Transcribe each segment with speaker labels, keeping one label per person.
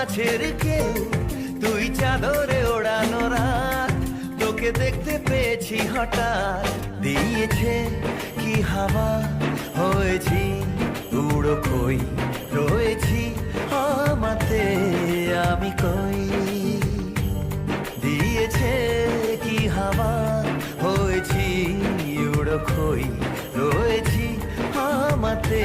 Speaker 1: কাছের কেউ, তুই চাদরে ওড়ানো রাত। তোকে দেখতে পেয়েছি হঠাৎ, দিয়েছে কি হাওয়া? হয়েছি উড়ো কই? রয়েছি আমাতে, আমি কই? দিয়েছে কি হাওয়া? হয়েছি উড়ো খই রয়েছি আমাতে।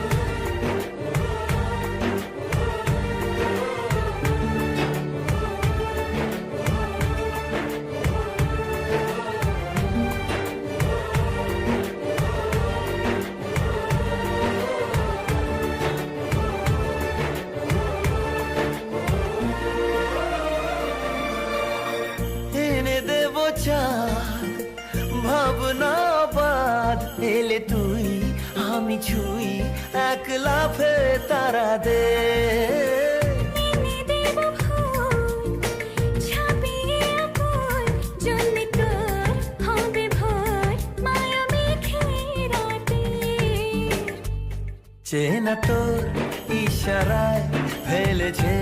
Speaker 1: এক লাফে তারা দে। চেনা তোর ইশারায় ফেলেছে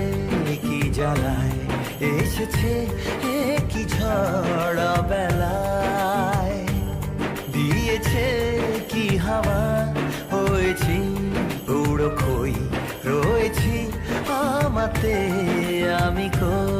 Speaker 1: কি জ্বালায় এসেছে কি ঝড় বেলায়। দিয়েছে কি হাওয়া হয়েছি উড়ো খই রয়েছি। আমাতে আমি কই?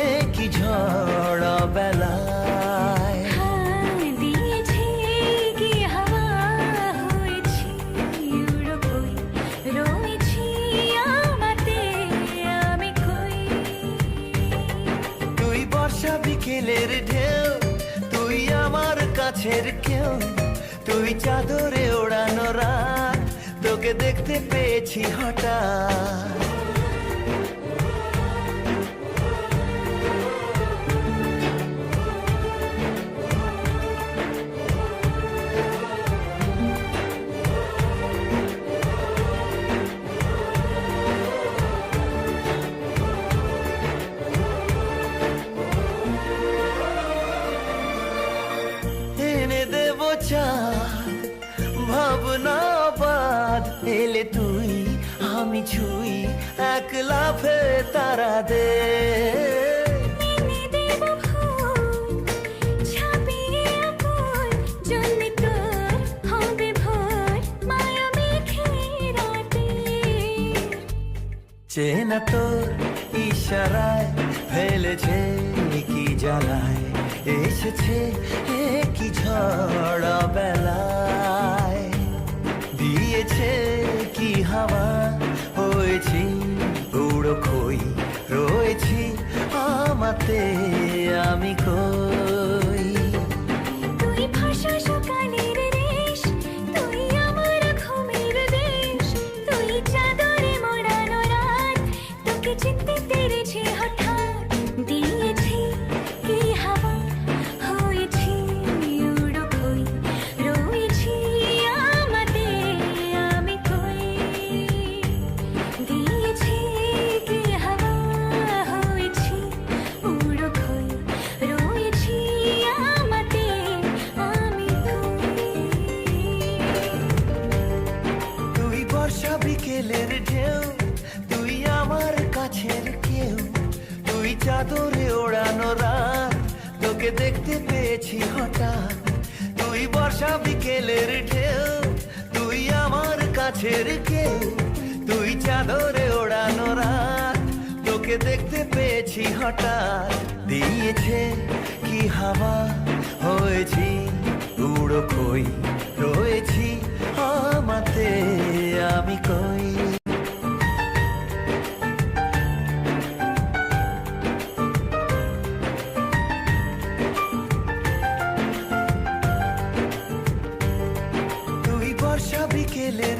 Speaker 1: কি ঝড় বেলায় তুই বর্ষা বিকেলের ঢেউ তুই আমার কাছের কেউ তুই চাদরে ওড়ানো রাত তোকে দেখতে পেয়েছি হঠাৎ।
Speaker 2: রাতে।
Speaker 1: চেনা তোর ইশারায় ফেলেছে কি জ্বালায় এসেছে কি ঝড় বেলায়। দিয়েছে কি হাওয়া হয়েছি উড়ো খই আমাতে কাছের তুই চাদরে ওড়ানো রাত। তোকে দেখতে পেয়েছি হঠাৎ। দিয়েছে কি হাওয়া? হয়েছি উড়ো কই? রয়েছি আমাতে, আমি কই? বর্ষা বিকেলের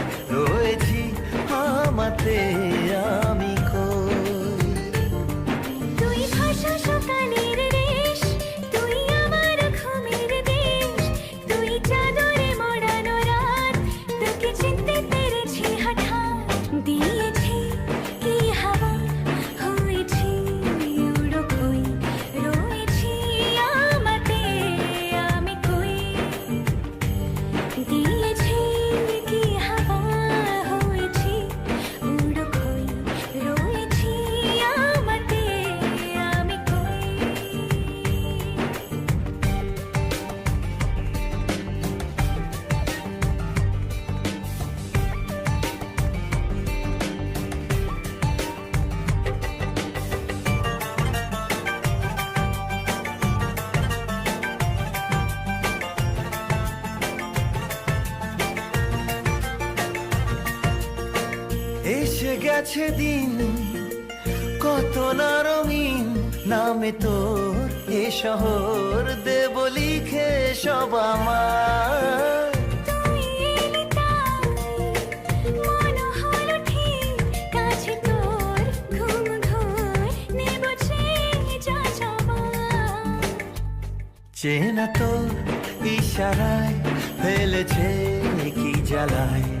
Speaker 1: আমাতে কত না রঙিন নামে তোর এ শহর দেব লিখে সব আমার। চেনা তোর ইশারায় ফেলেছে কি জ্বালায়।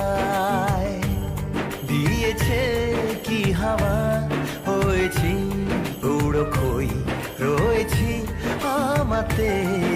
Speaker 1: হয়েছি